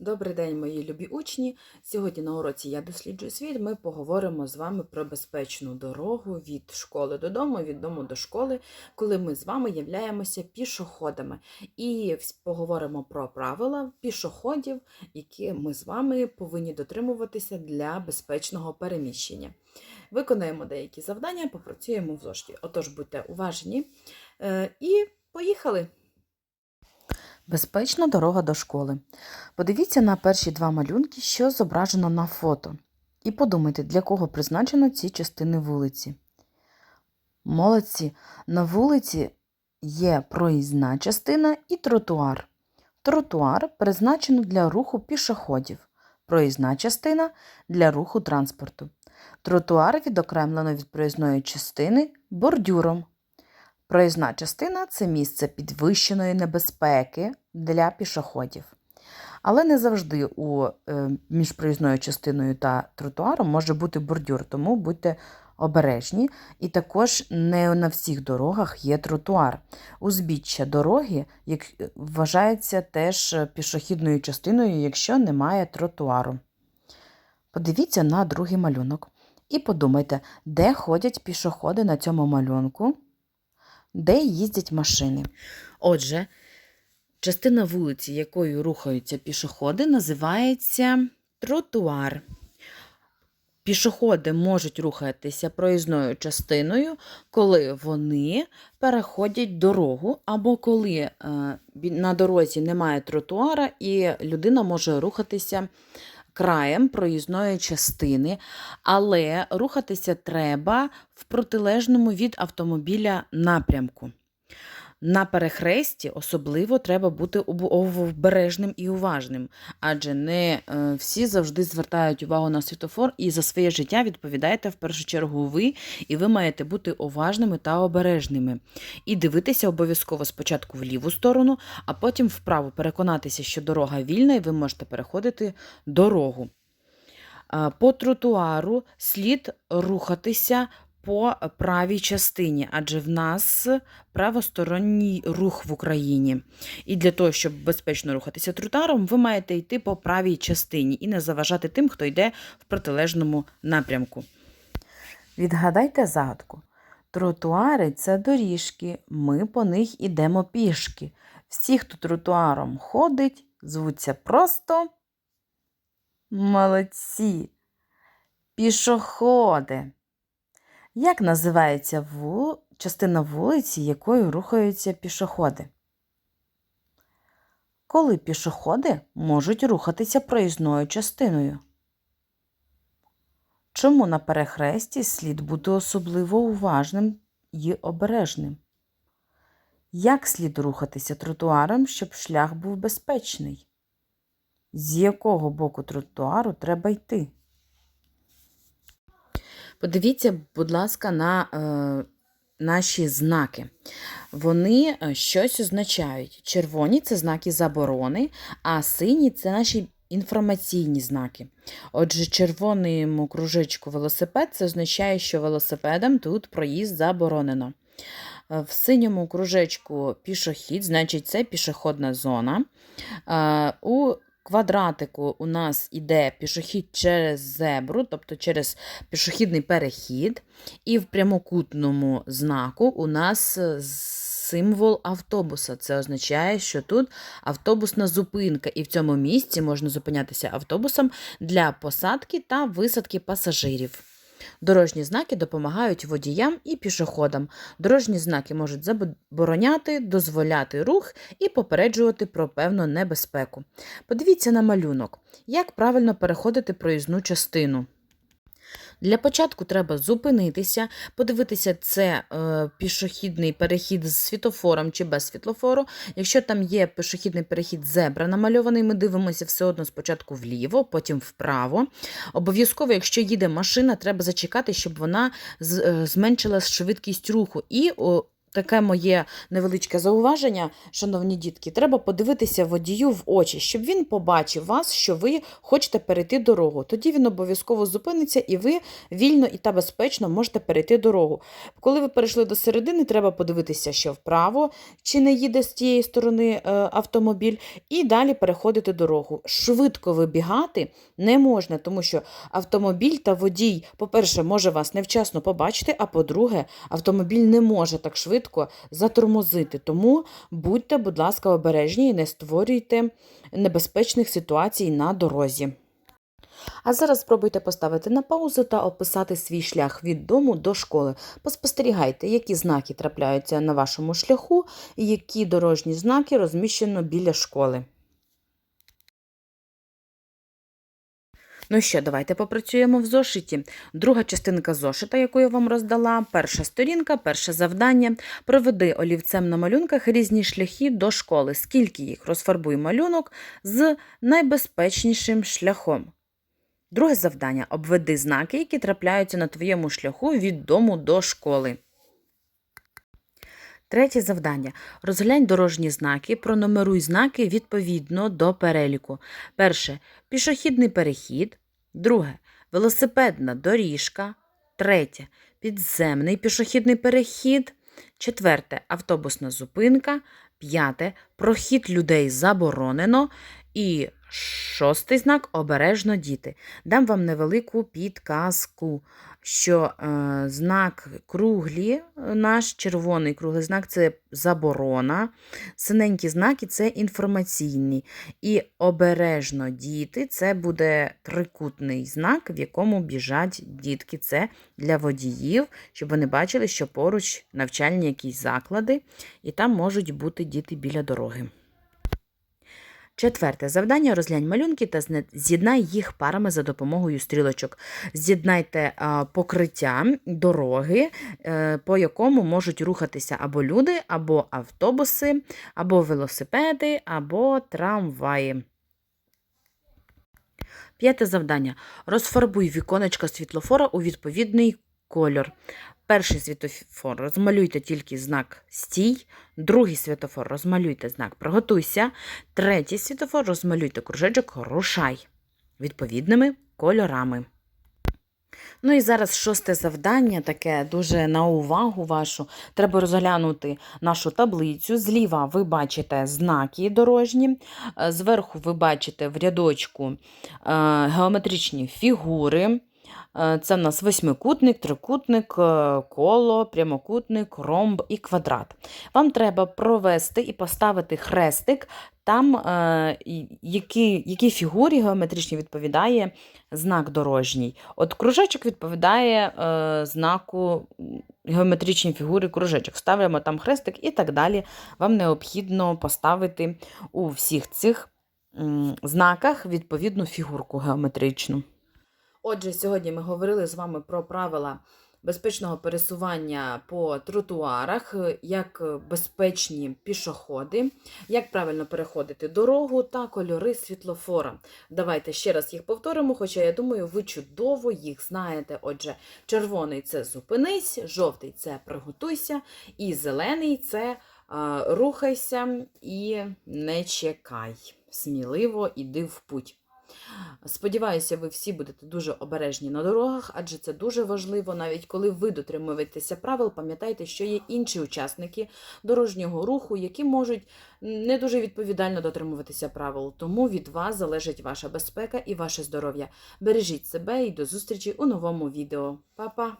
Добрий день, мої любі учні. Сьогодні на уроці Я досліджую світ. Ми поговоримо з вами про безпечну дорогу від школи додому, від дому до школи, коли ми з вами являємося пішоходами. І поговоримо про правила пішоходів, які ми з вами повинні дотримуватися для безпечного переміщення. Виконаємо деякі завдання, попрацюємо в зошті. Отож, будьте уважні Е, і поїхали! Безпечна дорога до школи. Подивіться на перші два малюнки, що зображено на фото. І подумайте, для кого призначено ці частини вулиці. Молодці, на вулиці є проїзна частина і тротуар. Тротуар призначено для руху пішоходів, проїзна частина для руху транспорту. Тротуар відокремлено від проїзної частини бордюром. Проїзна частина це місце підвищеної небезпеки для пішоходів. Але не завжди у, е, між проїзною частиною та тротуаром може бути бордюр, тому будьте обережні. І також не на всіх дорогах є тротуар. Узбіччя дороги як, вважається теж пішохідною частиною, якщо немає тротуару. Подивіться на другий малюнок і подумайте, де ходять пішоходи на цьому малюнку, де їздять машини. Отже, Частина вулиці, якою рухаються пішоходи, називається тротуар. Пішоходи можуть рухатися проїзною частиною, коли вони переходять дорогу, або коли е, на дорозі немає тротуара, і людина може рухатися краєм проїзної частини, але рухатися треба в протилежному від автомобіля напрямку. На перехресті особливо треба бути обережним і уважним, адже не е, всі завжди звертають увагу на світофор, і за своє життя відповідаєте в першу чергу ви, і ви маєте бути уважними та обережними. І дивитися обов'язково спочатку в ліву сторону, а потім вправо переконатися, що дорога вільна, і ви можете переходити дорогу. По тротуару слід рухатися по правій частині, адже в нас правосторонній рух в Україні. І для того, щоб безпечно рухатися тротуаром, ви маєте йти по правій частині і не заважати тим, хто йде в протилежному напрямку. Відгадайте загадку. Тротуари це доріжки, ми по них ідемо пішки. Всі, хто тротуаром ходить, звуться просто молодці. Пішоходи. Як називається ву... частина вулиці, якою рухаються пішоходи? Коли пішоходи можуть рухатися проїзною частиною? Чому на перехресті слід бути особливо уважним і обережним? Як слід рухатися тротуаром, щоб шлях був безпечний? З якого боку тротуару треба йти? Подивіться, будь ласка, на е, наші знаки. Вони е, щось означають. Червоні це знаки заборони, а сині це наші інформаційні знаки. Отже, червоному кружечку велосипед це означає, що велосипедам тут проїзд заборонено. Е, В синьому кружечку пішохід, значить, це пішохідна зона. Е, У квадратику у нас іде пішохід через зебру, тобто через пішохідний перехід. І в прямокутному знаку у нас е, символ автобуса. Це означає, що тут автобусна зупинка, і в цьому місці можна зупинятися автобусом для посадки та висадки пасажирів. Дорожні знаки допомагають водіям і пішоходам. Дорожні знаки можуть забороняти, дозволяти рух і попереджувати про певну небезпеку. Подивіться на малюнок, як правильно переходити проїзну частину. Для початку треба зупинитися, подивитися, це е, пішохідний перехід з світофором чи без світлофору. Якщо там є пішохідний перехід зебра намальований, ми дивимося все одно спочатку вліво, потім вправо. Обов'язково, якщо їде машина, треба зачекати, щоб вона е, зменшила швидкість руху і таке моє невеличке зауваження, шановні дітки, треба подивитися водію в очі, щоб він побачив вас, що ви хочете перейти дорогу. Тоді він обов'язково зупиниться і ви вільно і та безпечно можете перейти дорогу. Коли ви перейшли до середини, треба подивитися, що вправо, чи не їде з тієї сторони е, автомобіль, і далі переходити дорогу. Швидко вибігати не можна, тому що автомобіль та водій, по-перше, може вас невчасно побачити, а по-друге, автомобіль не може так швидко затормозити. Тому будьте, будь ласка, обережні і не створюйте небезпечних ситуацій на дорозі. А зараз спробуйте поставити на паузу та описати свій шлях від дому до школи. Поспостерігайте, які знаки трапляються на вашому шляху і які дорожні знаки розміщено біля школи. Ну що, давайте попрацюємо в зошиті. Друга частинка зошита, яку я вам роздала, перша сторінка, перше завдання. Проведи олівцем на малюнках різні шляхи до школи. Скільки їх? Розфарбуй малюнок з найбезпечнішим шляхом. Друге завдання обведи знаки, які трапляються на твоєму шляху від дому до школи. Третє завдання. Розглянь дорожні знаки, пронумеруй знаки відповідно до переліку. Перше пішохідний перехід. Друге велосипедна доріжка. Третє підземний пішохідний перехід. Четверте автобусна зупинка. П'яте прохід людей заборонено. І шостий знак обережно діти. Дам вам невелику підказку, що е, знак круглі, е, наш червоний круглий знак це заборона, синенькі знаки це інформаційні. І обережно діти це буде трикутний знак, в якому біжать дітки. Це для водіїв, щоб вони бачили, що поруч навчальні якісь заклади, і там можуть бути діти біля дороги. Четверте завдання розглянь малюнки та з'єднай їх парами за допомогою стрілочок. З'єднайте покриття дороги, е, по якому можуть рухатися або люди, або автобуси, або велосипеди, або трамваї. П'яте завдання. Розфарбуй віконечко світлофора у відповідний кольор. Перший світлофор розмалюйте тільки знак стій, другий світлофор розмалюйте знак приготуйся, третій світлофор розмалюйте кружечок рушай відповідними кольорами. Ну і зараз шосте завдання, таке дуже на увагу вашу. Треба розглянути нашу таблицю. Зліва ви бачите знаки дорожні, е, зверху ви бачите в рядочку е, геометричні фігури. Е, Це в нас восьмикутник, трикутник, е, коло, прямокутник, ромб і квадрат. Вам треба провести і поставити хрестик там, е, і- які, фігурі геометричній відповідає знак дорожній. От кружечок відповідає знаку геометричній фігури кружечок. Ставимо там хрестик і так далі. Вам необхідно поставити у всіх цих знаках відповідну фігурку геометричну. Отже, сьогодні ми говорили з вами про правила безпечного пересування по тротуарах, як безпечні пішоходи, як правильно переходити дорогу та кольори світлофора. Давайте ще раз їх повторимо, хоча я думаю, ви чудово їх знаєте. Отже, червоний це зупинись, жовтий це приготуйся, і зелений це рухайся і не чекай. Сміливо іди в путь. Сподіваюся, ви всі будете дуже обережні на дорогах, адже це дуже важливо. Навіть коли ви дотримуєтеся правил, пам'ятайте, що є інші учасники дорожнього руху, які можуть не дуже відповідально дотримуватися правил. Тому від вас залежить ваша безпека і ваше здоров'я. Бережіть себе і до зустрічі у новому відео. Па-па!